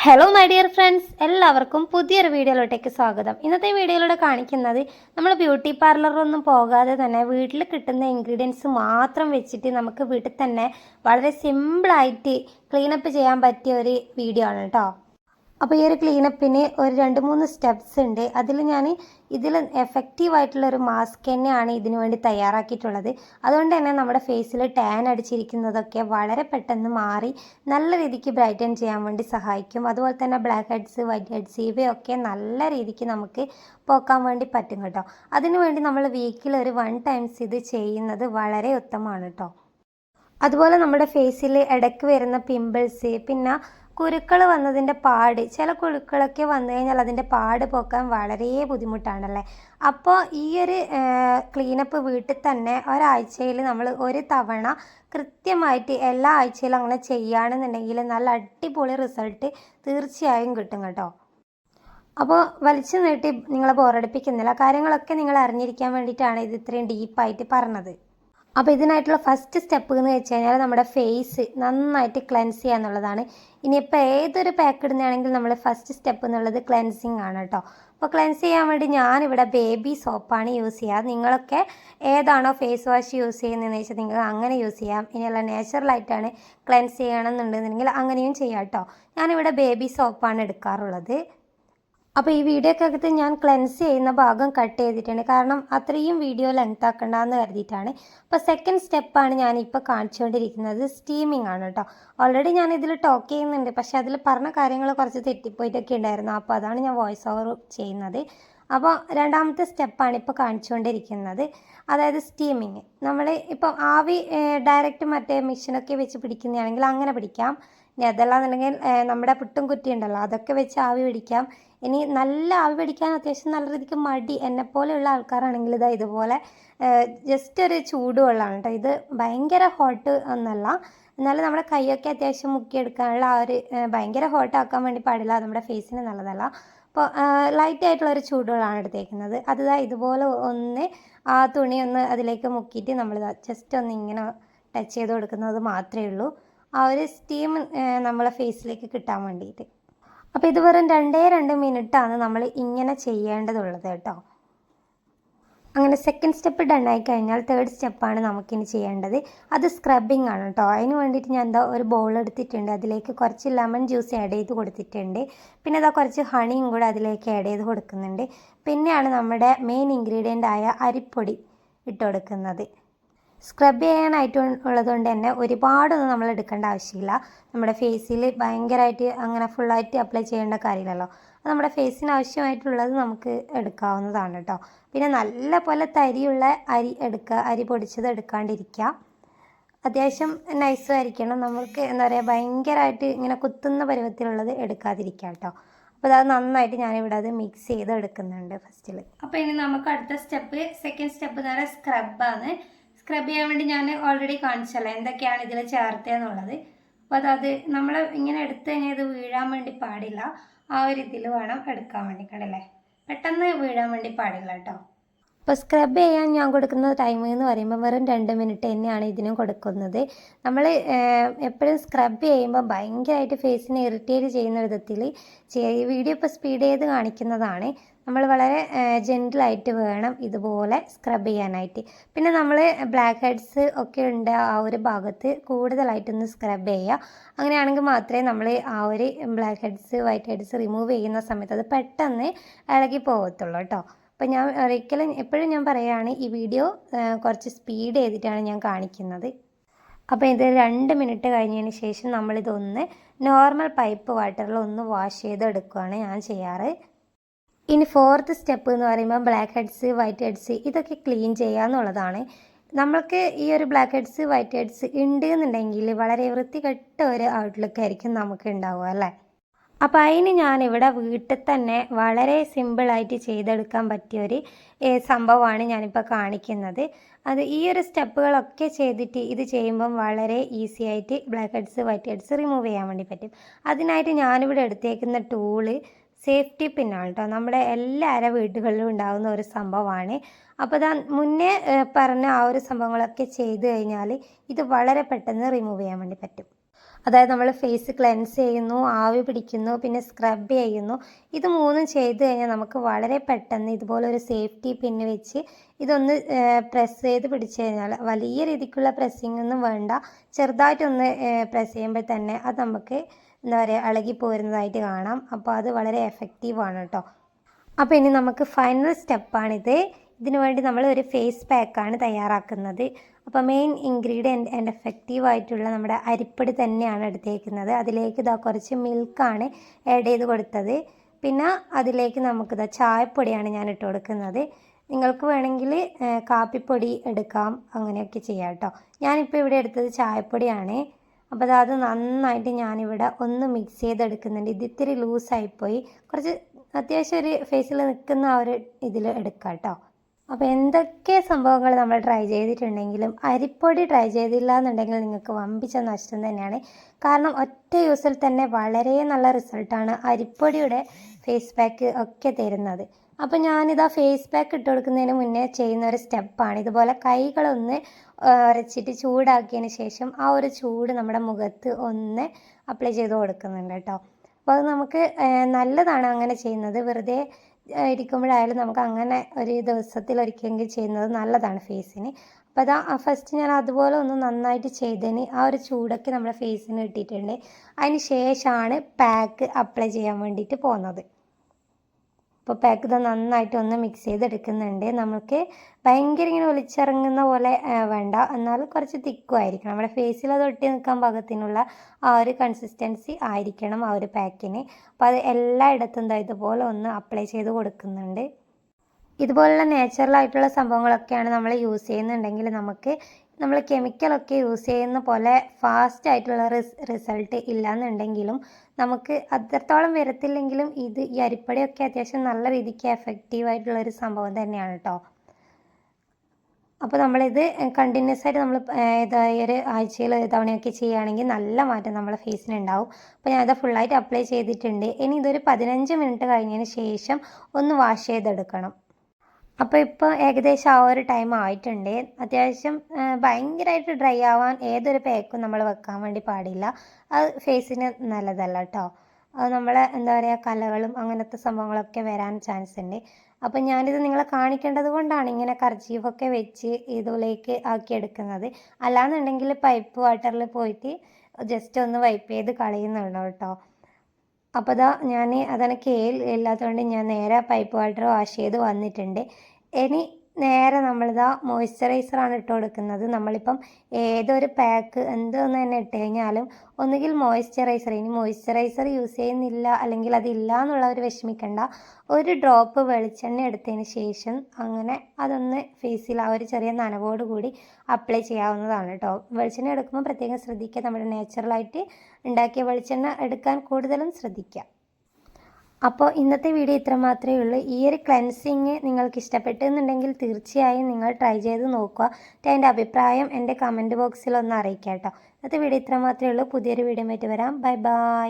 Hello my dear friends എല്ലാവർക്കും പുതിയൊരു വീഡിയോയിലോട്ടേക്ക് സ്വാഗതം. ഇന്നത്തെ വീഡിയോയിലൂടെ കാണിക്കുന്നത് നമ്മൾ ബ്യൂട്ടി പാർലറൊന്നും പോകാതെ തന്നെ വീട്ടിൽ കിട്ടുന്ന ഇൻഗ്രീഡിയൻസ് മാത്രം വെച്ചിട്ട് നമുക്ക് വീട്ടിൽ തന്നെ വളരെ സിമ്പിളായിട്ട് ക്ലീനപ്പ് ചെയ്യാൻ പറ്റിയ ഒരു വീഡിയോ ആണ് കേട്ടോ അപ്പോൾ ഈ ഒരു ക്ലീനപ്പിന് ഒരു രണ്ട് മൂന്ന് സ്റ്റെപ്സ് ഉണ്ട്. അതിൽ ഞാൻ ഇതിൽ എഫക്റ്റീവ് ആയിട്ടുള്ള ഒരു മാസ്ക് തന്നെയാണ് ഇതിനു വേണ്ടി തയ്യാറാക്കിയിട്ടുള്ളത്. അതുകൊണ്ട് തന്നെ നമ്മുടെ ഫേസിൽ ടാൻ അടിച്ചിരിക്കുന്നതൊക്കെ വളരെ പെട്ടെന്ന് മാറി നല്ല രീതിക്ക് ബ്രൈറ്റൻ ചെയ്യാൻ വേണ്ടി സഹായിക്കും. അതുപോലെ തന്നെ ബ്ലാക്ക് ഹെഡ്സ് വൈറ്റ് ഹെഡ്സ് ഇവയൊക്കെ നല്ല രീതിക്ക് നമുക്ക് പോക്കാൻ വേണ്ടി പറ്റും കേട്ടോ. അതിനുവേണ്ടി നമ്മൾ വീക്കിൽ ഒരു വൺ ടൈംസ് ഇത് ചെയ്യുന്നത് വളരെ ഉത്തമമാണ് കേട്ടോ. അതുപോലെ നമ്മുടെ ഫേസിൽ ഇടയ്ക്ക് വരുന്ന പിമ്പിൾസ് പിന്നെ കുരുക്കൾ വന്നതിന്റെ പാട് ചില കുരുക്കളൊക്കെ വന്നു കഴിഞ്ഞാൽ അതിന്റെ പാട് പോക്കാൻ വളരെ ബുദ്ധിമുട്ടാണല്ലേ? അപ്പോൾ ഈ ഒരു ക്ലീനപ്പ് വീട്ടിൽ തന്നെ ഒരാഴ്ചയിൽ നമ്മൾ ഒരു തവണ കൃത്യമായിട്ട് എല്ലാ ആഴ്ചയിലും അങ്ങനെ ചെയ്യുകയാണെന്നുണ്ടെങ്കിൽ നല്ല അടിപൊളി റിസൾട്ട് തീർച്ചയായും കിട്ടും കേട്ടോ. അപ്പോൾ വലിച്ചു നീട്ടി നിങ്ങളെ ബോറടിപ്പിക്കുന്നില്ല. കാര്യങ്ങളൊക്കെ നിങ്ങൾ അറിഞ്ഞിരിക്കാൻ വേണ്ടിയിട്ടാണ് ഇത് ഇത്രയും ഡീപ്പായിട്ട് പറഞ്ഞത്. അപ്പോൾ ഇതിനായിട്ടുള്ള ഫസ്റ്റ് സ്റ്റെപ്പ് എന്ന് വെച്ച് കഴിഞ്ഞാൽ നമ്മുടെ ഫേസ് നന്നായിട്ട് ക്ലെൻസ് ചെയ്യുക എന്നുള്ളതാണ്. ഇനിയിപ്പോൾ ഏതൊരു പാക്ക് ഇടുന്നതാണെങ്കിൽ നമ്മൾ ഫസ്റ്റ് സ്റ്റെപ്പ് എന്നുള്ളത് ക്ലെൻസിങ് ആണ് കേട്ടോ. അപ്പോൾ ക്ലെൻസ് ചെയ്യാൻ വേണ്ടി ഞാനിവിടെ ബേബി സോപ്പാണ് യൂസ് ചെയ്യുക. നിങ്ങളൊക്കെ ഏതാണോ ഫേസ് വാഷ് യൂസ് ചെയ്യുന്നതെന്ന് വെച്ചാൽ നിങ്ങൾക്ക് അങ്ങനെ യൂസ് ചെയ്യാം. ഇനിയുള്ള നാച്ചുറലായിട്ടാണ് ക്ലെൻസ് ചെയ്യണമെന്നുണ്ടെന്നുണ്ടെങ്കിൽ അങ്ങനെയും ചെയ്യാം കേട്ടോ. ഞാനിവിടെ ബേബി സോപ്പാണ് എടുക്കാറുള്ളത്. അപ്പോൾ ഈ വീഡിയോക്കകത്ത് ഞാൻ ക്ലെൻസ് ചെയ്യുന്ന ഭാഗം കട്ട് ചെയ്തിട്ടുണ്ട്. കാരണം അത്രയും വീഡിയോ ലെങ്ത് ആക്കണ്ടെന്ന് കരുതിയിട്ടാണ്. അപ്പോൾ സെക്കൻഡ് സ്റ്റെപ്പാണ് ഞാനിപ്പോൾ കാണിച്ചുകൊണ്ടിരിക്കുന്നത് സ്റ്റീമിംഗ് ആണ് കേട്ടോ ഓൾറെഡി ഞാൻ ഇതിൽ ടോക്ക് ചെയ്യുന്നുണ്ട്. പക്ഷെ അതിൽ പറഞ്ഞ കാര്യങ്ങൾ കുറച്ച് തെറ്റിപ്പോയിട്ടൊക്കെ ഉണ്ടായിരുന്നു. അപ്പോൾ അതാണ് ഞാൻ വോയിസ് ഓവർ ചെയ്യുന്നത്. അപ്പോൾ രണ്ടാമത്തെ സ്റ്റെപ്പാണ് ഇപ്പോൾ കാണിച്ചുകൊണ്ടിരിക്കുന്നത്. അതായത് സ്റ്റീമിങ് നമ്മൾ ഇപ്പോൾ ആവി ഡയറക്റ്റ് മറ്റേ മെഷീനൊക്കെ വെച്ച് പിടിക്കുന്നതാണെങ്കിൽ അങ്ങനെ പിടിക്കാം. ഇനി അതല്ലാന്നുണ്ടെങ്കിൽ നമ്മുടെ പുട്ടും കുറ്റി ഉണ്ടല്ലോ അതൊക്കെ വെച്ച് ആവി പിടിക്കാം. ഇനി നല്ല ആവി പിടിക്കാൻ അത്യാവശ്യം നല്ല രീതിക്ക് മടി എന്നെപ്പോലെയുള്ള ആൾക്കാരാണെങ്കിൽ ഇതാ ഇതുപോലെ ജസ്റ്റ് ഒരു ചൂടുവെള്ളമാണ് കേട്ടോ ഇത് ഭയങ്കര ഹോട്ട് ഒന്നല്ല. എന്നാലും നമ്മുടെ കൈയൊക്കെ അത്യാവശ്യം മുക്കിയെടുക്കാനുള്ള ആ ഒരു ഭയങ്കര ഹോട്ടാക്കാൻ വേണ്ടി പാടില്ല. നമ്മുടെ ഫേസിന് നല്ലതല്ല. അപ്പോൾ ലൈറ്റ് ആയിട്ടുള്ള ഒരു ചൂടുവെള്ളമാണ് എടുത്തേക്കുന്നത്. അത് ഇതുപോലെ ഒന്ന് ആ തുണി ഒന്ന് അതിലേക്ക് മുക്കിയിട്ട് നമ്മൾ ജസ്റ്റ് ഒന്ന് ഇങ്ങനെ ടച്ച് ചെയ്ത് കൊടുക്കുന്നത് മാത്രമേ ഉള്ളൂ. ആ ഒരു സ്റ്റീം നമ്മളെ ഫേസിലേക്ക് കിട്ടാൻ വേണ്ടിയിട്ട്. അപ്പോൾ ഇത് വെറും രണ്ടേ രണ്ട് മിനിറ്റാണ് നമ്മൾ ഇങ്ങനെ ചെയ്യേണ്ടതുള്ളത് കേട്ടോ. അങ്ങനെ സെക്കൻഡ് സ്റ്റെപ്പ് ഡൺ ആയി കഴിഞ്ഞാൽ തേർഡ് സ്റ്റെപ്പാണ് നമുക്കിനി ചെയ്യേണ്ടത്. അത് സ്ക്രബിങ് ആണ് കേട്ടോ. അതിന് വേണ്ടിയിട്ട് ഞാൻ എന്താ ഒരു ബൗൾ എടുത്തിട്ടുണ്ട്. അതിലേക്ക് കുറച്ച് ലെമൺ ജ്യൂസ് ആഡ് ചെയ്ത് കൊടുത്തിട്ടുണ്ട്. പിന്നെ അതാ കുറച്ച് ഹണിയും കൂടെ അതിലേക്ക് ആഡ് ചെയ്ത് കൊടുക്കുന്നുണ്ട്. പിന്നെയാണ് നമ്മുടെ മെയിൻ ഇൻഗ്രീഡിയന്റ് ആയ അരിപ്പൊടി ഇട്ട് കൊടുക്കുന്നത്. സ്ക്രബ് ചെയ്യാനായിട്ട് ഉള്ളതുകൊണ്ട് തന്നെ ഒരുപാടൊന്നും നമ്മൾ എടുക്കേണ്ട ആവശ്യമില്ല. നമ്മുടെ ഫേസിൽ ഭയങ്കരമായിട്ട് അങ്ങനെ ഫുള്ളായിട്ട് അപ്ലൈ ചെയ്യേണ്ട കാര്യമില്ലല്ലോ. അത് നമ്മുടെ ഫേസിന് ആവശ്യമായിട്ടുള്ളത് നമുക്ക് എടുക്കാവുന്നതാണ് കേട്ടോ പിന്നെ നല്ല പോലെ തരിയുള്ള അരി എടുക്കുക അരി പൊടിച്ചത് എടുക്കാണ്ടിരിക്കുക അത്യാവശ്യം നൈസും ആയിരിക്കണം. നമുക്ക് എന്താ പറയുക ഭയങ്കരമായിട്ട് ഇങ്ങനെ കുത്തുന്ന പരുവത്തിലുള്ളത് എടുക്കാതിരിക്കുക കേട്ടോ അപ്പോൾ അത് നന്നായിട്ട് ഞാനിവിടെ അത് മിക്സ് ചെയ്ത് എടുക്കുന്നുണ്ട് ഫസ്റ്റിൽ അപ്പോൾ ഇനി നമുക്ക് അടുത്ത സ്റ്റെപ്പ് സെക്കൻഡ് സ്റ്റെപ്പ് എന്ന് പറയുന്നത് സ്ക്രബാണ് സ്ക്രബ് ചെയ്യാൻ വേണ്ടി ഞാൻ ഓൾറെഡി കാണിച്ചല്ലോ. എന്തൊക്കെയാണ് ഇതിൽ ചേർത്തതെന്നുള്ളത് അപ്പോൾ അതത് നമ്മൾ ഇങ്ങനെ എടുത്ത് കഴിഞ്ഞാൽ ഇത് വീഴാൻ വേണ്ടി പാടില്ല. ആ ഒരു ഇതിൽ വേണം എടുക്കാൻ വേണ്ടി കണ്ടല്ലേ പെട്ടെന്ന് വീഴാൻ വേണ്ടി പാടില്ല കേട്ടോ. അപ്പോൾ സ്ക്രബ് ചെയ്യാൻ ഞാൻ കൊടുക്കുന്ന ടൈം എന്ന് പറയുമ്പോൾ വെറും രണ്ട് മിനിറ്റ് തന്നെയാണ് ഇതിനും കൊടുക്കുന്നത്. നമ്മൾ എപ്പോഴും സ്ക്രബ് ചെയ്യുമ്പോൾ ഭയങ്കരമായിട്ട് ഫേസിനെ ഇറിറ്റേറ്റ് ചെയ്യുന്ന വിധത്തിൽ വീഡിയോ ഇപ്പോൾ സ്പീഡ് ചെയ്ത് കാണിക്കുന്നതാണ്. നമ്മൾ വളരെ ജെന്റിലായിട്ട് വേണം ഇതുപോലെ സ്ക്രബ് ചെയ്യാനായിട്ട്. പിന്നെ നമ്മൾ ബ്ലാക്ക് ഹെഡ്സ് ഒക്കെ ഉണ്ട് ആ ഒരു ഭാഗത്ത് കൂടുതലായിട്ടൊന്ന് സ്ക്രബ് ചെയ്യുക. അങ്ങനെയാണെങ്കിൽ മാത്രമേ നമ്മൾ ആ ഒരു black heads white heads remove ചെയ്യുന്ന സമയത്ത് അത് പെട്ടെന്ന് ഇളകി പോകത്തുള്ളൂ കേട്ടോ. അപ്പം ഞാൻ ഒരിക്കലും എപ്പോഴും ഞാൻ പറയുകയാണ് ഈ വീഡിയോ കുറച്ച് സ്പീഡ് ചെയ്തിട്ടാണ് ഞാൻ കാണിക്കുന്നത്. അപ്പോൾ ഇത് രണ്ട് മിനിറ്റ് കഴിഞ്ഞതിന് ശേഷം നമ്മളിതൊന്ന് നോർമൽ പൈപ്പ് വാട്ടറിൽ ഒന്ന് വാഷ് ചെയ്തെടുക്കുകയാണ് ഞാൻ ചെയ്യാറ്. ഇനി ഫോർത്ത് സ്റ്റെപ്പ് എന്ന് പറയുമ്പോൾ ബ്ലാക്ക് ഹെഡ്സ് വൈറ്റ് ഹെഡ്സ് ഇതൊക്കെ ക്ലീൻ ചെയ്യുക എന്നുള്ളതാണ്. നമ്മൾക്ക് ഈ ഒരു ബ്ലാക്ക് ഹെഡ്സ് വൈറ്റ് ഹെഡ്സ് ഉണ്ട് എന്നുണ്ടെങ്കിൽ വളരെ വൃത്തികെട്ട ഒരു ഔട്ട്ലുക്ക് ആയിരിക്കും നമുക്ക് ഉണ്ടാവുക അല്ലേ? അപ്പോൾ അതിന് ഞാനിവിടെ വീട്ടിൽ തന്നെ വളരെ സിമ്പിളായിട്ട് ചെയ്തെടുക്കാൻ പറ്റിയൊരു സംഭവമാണ് ഞാനിപ്പോൾ കാണിക്കുന്നത്. അത് ഈ ഒരു സ്റ്റെപ്പുകളൊക്കെ ചെയ്തിട്ട് ഇത് ചെയ്യുമ്പം വളരെ ഈസി ആയിട്ട് black heads white heads remove ചെയ്യാൻ വേണ്ടി പറ്റും. അതിനായിട്ട് ഞാനിവിടെ എടുത്തേക്കുന്ന ടൂൾ സേഫ്റ്റി പിന്നാണ് കേട്ടോ. നമ്മുടെ എല്ലാവരുടെ വീടുകളിലും ഉണ്ടാകുന്ന ഒരു സംഭവമാണ്. അപ്പോൾ ഇതാ മുന്നേ പറഞ്ഞ ആ ഒരു സംഭവങ്ങളൊക്കെ ചെയ്തു കഴിഞ്ഞാൽ ഇത് വളരെ പെട്ടെന്ന് റിമൂവ് ചെയ്യാൻ വേണ്ടി പറ്റും. അതായത് നമ്മൾ ഫേസ് ക്ലെൻസ് ചെയ്യുന്നു ആവി പിടിക്കുന്നു പിന്നെ സ്ക്രബ് ചെയ്യുന്നു. ഇത് മൂന്നും ചെയ്ത് കഴിഞ്ഞാൽ നമുക്ക് വളരെ പെട്ടെന്ന് ഇതുപോലെ ഒരു സേഫ്റ്റി പിൻ വെച്ച് ഇതൊന്ന് പ്രസ് ചെയ്ത് പിടിച്ച് കഴിഞ്ഞാൽ വലിയ രീതിക്കുള്ള പ്രസ്സിംഗ് ഒന്നും വേണ്ട. ചെറുതായിട്ടൊന്ന് പ്രസ് ചെയ്യുമ്പോൾ തന്നെ അത് നമുക്ക് എന്താ പറയുക ഇളകി പോരുന്നതായിട്ട് കാണാം. അപ്പോൾ അത് വളരെ എഫക്റ്റീവാണ് കേട്ടോ അപ്പോൾ ഇനി നമുക്ക് ഫൈനൽ സ്റ്റെപ്പാണിത് ഇതിനു വേണ്ടി നമ്മൾ ഒരു ഫേസ് പാക്കാണ് തയ്യാറാക്കുന്നത്. അപ്പോൾ മെയിൻ ഇൻഗ്രീഡിയന്റ് ആൻഡ് എഫക്റ്റീവ് ആയിട്ടുള്ള നമ്മുടെ അരിപ്പൊടി തന്നെയാണ് എടുത്തേക്കുന്നത്. അതിലേക്ക് ഇതാ കുറച്ച് മിൽക്കാണ് ആഡ് ചെയ്ത് കൊടുത്തത്. പിന്നെ അതിലേക്ക് നമുക്കിതാ ചായപ്പൊടിയാണ് ഞാൻ ഇട്ട് കൊടുക്കുന്നത്. നിങ്ങൾക്ക് വേണമെങ്കിൽ കാപ്പിപ്പൊടി എടുക്കാം. അങ്ങനെയൊക്കെ ചെയ്യാം കേട്ടോ ഞാനിപ്പോൾ ഇവിടെ എടുത്തത് ചായപ്പൊടിയാണ്. അപ്പോൾ അത് നന്നായിട്ട് ഞാനിവിടെ ഒന്ന് മിക്സ് ചെയ്തെടുക്കുന്നുണ്ട്. ഇത് ഇത്തിരി ലൂസായിപ്പോയി. കുറച്ച് അത്യാവശ്യം ഒരു ഫേസിൽ നിൽക്കുന്ന ആ ഒരു ഇതിൽ എടുക്കാം കേട്ടോ അപ്പോൾ എന്തൊക്കെ സംഭവങ്ങൾ നമ്മൾ ട്രൈ ചെയ്തിട്ടുണ്ടെങ്കിലും അരിപ്പൊടി ട്രൈ ചെയ്തില്ല എന്നുണ്ടെങ്കിൽ നിങ്ങൾക്ക് വമ്പിച്ച നഷ്ടം തന്നെയാണ്. കാരണം ഒറ്റ യൂസിൽ തന്നെ വളരെ നല്ല റിസൾട്ടാണ് അരിപ്പൊടിയുടെ ഫേസ് പാക്ക് ഒക്കെ തരുന്നത്. അപ്പോൾ ഞാനിതാ ഫേസ് പാക്ക് ഇട്ട് കൊടുക്കുന്നതിന് മുന്നേ ചെയ്യുന്ന ഒരു സ്റ്റെപ്പാണ്. ഇതുപോലെ കൈകളൊന്ന് ഉരച്ചിട്ട് ചൂടാക്കിയതിന് ശേഷം ആ ഒരു ചൂട് നമ്മുടെ മുഖത്ത് ഒന്ന് അപ്ലൈ ചെയ്ത് കൊടുക്കുന്നുണ്ട് കേട്ടോ. അപ്പോൾ അത് നമുക്ക് നല്ലതാണ് അങ്ങനെ ചെയ്യുന്നത്. വെറുതെ ഇരിക്കുമ്പോഴായാലും നമുക്ക് അങ്ങനെ ഒരു ദിവസത്തിൽ ഒരിക്കലെങ്കിലും ചെയ്യുന്നത് നല്ലതാണ് ഫേസിന് അപ്പോൾ അതാ ഫസ്റ്റ് ഞാൻ അതുപോലെ ഒന്ന് നന്നായിട്ട് ചെയ്തതിന് ആ ഒരു ചൂടൊക്കെ നമ്മുടെ ഫേസിന് കിട്ടിയിട്ടുണ്ട്. അതിന് ശേഷമാണ് പാക്ക് അപ്ലൈ ചെയ്യാൻ വേണ്ടിയിട്ട് പോകുന്നത്. അപ്പോൾ പാക്ക് ഇത് നന്നായിട്ട് ഒന്ന് മിക്സ് ചെയ്തെടുക്കുന്നുണ്ട്. നമുക്ക് ഭയങ്കര ഇങ്ങനെ ഒലിച്ചിറങ്ങുന്ന പോലെ വേണ്ട. എന്നാൽ കുറച്ച് തിക്കും ആയിരിക്കണം. നമ്മുടെ ഫേസിൽ അത് ഒട്ടി നിൽക്കാൻ പാകത്തിനുള്ള ആ ഒരു കൺസിസ്റ്റൻസി ആയിരിക്കണം ആ ഒരു പാക്കിന് അപ്പോൾ അത് എല്ലായിടത്തും ഇതുപോലെ ഒന്ന് അപ്ലൈ ചെയ്ത് കൊടുക്കുന്നുണ്ട്. ഇതുപോലുള്ള നാച്ചുറൽ ആയിട്ടുള്ള സംഭവങ്ങളൊക്കെയാണ് നമ്മൾ യൂസ് ചെയ്യുന്നുണ്ടെങ്കിൽ നമുക്ക് നമ്മൾ കെമിക്കലൊക്കെ യൂസ് ചെയ്യുന്ന പോലെ ഫാസ്റ്റ് ആയിട്ടുള്ള റിസ് റിസൾട്ട് ഇല്ലയെന്നുണ്ടെങ്കിലും നമുക്ക് അത്രത്തോളം വരത്തില്ലെങ്കിലും ഇത് ഈ അരിപ്പടിയൊക്കെ അത്യാവശ്യം നല്ല രീതിക്ക് എഫക്റ്റീവ് ആയിട്ടുള്ള ഒരു സംഭവം തന്നെയാണ് കേട്ടോ അപ്പോൾ നമ്മളിത് കണ്ടിന്യൂസ് ആയിട്ട് നമ്മൾ ഒരു ആഴ്ചയിൽ തവണയൊക്കെ ചെയ്യുകയാണെങ്കിൽ നല്ല മാറ്റം നമ്മളെ ഫേസിന് ഉണ്ടാവും അപ്പോൾ ഞാനത് ഫുള്ളായിട്ട് അപ്ലൈ ചെയ്തിട്ടുണ്ട്. ഇനി ഇതൊരു പതിനഞ്ച് മിനിറ്റ് കഴിഞ്ഞതിന് ശേഷം ഒന്ന് വാഷ് ചെയ്തെടുക്കണം. അപ്പോൾ ഇപ്പോൾ ഏകദേശം ആ ഒരു ടൈം ആയിട്ടുണ്ട്. അത്യാവശ്യം ഭയങ്കരമായിട്ട് ഡ്രൈ ആവാൻ ഏതൊരു പാക്കും നമ്മൾ വെക്കാൻ വേണ്ടി പാടില്ല. അത് ഫേസിന് നല്ലതല്ല കേട്ടോ അത് നമ്മളെ എന്താ പറയുക കലകളും അങ്ങനത്തെ സംഭവങ്ങളൊക്കെ വരാൻ ചാൻസ് ഉണ്ട്. അപ്പോൾ ഞാനിത് നിങ്ങളെ കാണിക്കേണ്ടത് കൊണ്ടാണ് ഇങ്ങനെ കർച്ചീഫൊക്കെ വെച്ച് ഇതിലേക്ക് ആക്കി എടുക്കുന്നത്. അല്ലാന്നുണ്ടെങ്കിൽ പൈപ്പ് വാട്ടറിൽ പോയിട്ട് ജസ്റ്റ് ഒന്ന് വൈപ്പ് ചെയ്ത് കളയുന്നുള്ളൂ കേട്ടോ അപ്പോൾ ഇതാ ഞാൻ അതാണ് കേൽ ഇല്ലാത്തതുകൊണ്ട് ഞാൻ നേരെ പൈപ്പ് വാട്ടർ വാഷ് ചെയ്ത് വന്നിട്ടുണ്ട്. ഇനി നേരെ നമ്മളിതാ മോയ്സ്ചറൈസറാണ് ഇട്ട് കൊടുക്കുന്നത്. നമ്മളിപ്പം ഏതൊരു പാക്ക് എന്തൊന്ന് തന്നെ ഇട്ട് കഴിഞ്ഞാലും ഒന്നുകിൽ മോയ്സ്ചറൈസർ ഇനി മോയ്സ്ചറൈസർ യൂസ് ചെയ്യുന്നില്ല അല്ലെങ്കിൽ അതില്ല എന്നുള്ളവർ വിഷമിക്കേണ്ട. ഒരു ഡ്രോപ്പ് വെളിച്ചെണ്ണ എടുത്തതിന് ശേഷം അങ്ങനെ അതൊന്ന് ഫേസിൽ ആ ഒരു ചെറിയ നനവോട് കൂടി അപ്ലൈ ചെയ്യാവുന്നതാണ് കേട്ടോ വെളിച്ചെണ്ണ എടുക്കുമ്പോൾ പ്രത്യേകം ശ്രദ്ധിക്കുക. നമ്മുടെ നാച്ചുറലായിട്ട് ഉണ്ടാക്കിയ വെളിച്ചെണ്ണ എടുക്കാൻ കൂടുതലും ശ്രദ്ധിക്കുക. അപ്പോൾ ഇന്നത്തെ വീഡിയോ ഇത്ര മാത്രമേ ഉള്ളൂ. ഈ ഒരു ക്ലെൻസിങ് നിങ്ങൾക്ക് ഇഷ്ടപ്പെട്ടെന്നുണ്ടെങ്കിൽ തീർച്ചയായും നിങ്ങൾ ട്രൈ ചെയ്ത് നോക്കുക. അതിന്റെ അഭിപ്രായം. എന്റെ കമന്റ് ബോക്സിൽ ഒന്ന് അറിയിക്കാം കേട്ടോ ഇന്നത്തെ വീഡിയോ ഇത്ര മാത്രമേ ഉള്ളൂ. പുതിയൊരു വീഡിയോ വരാം. Bye bye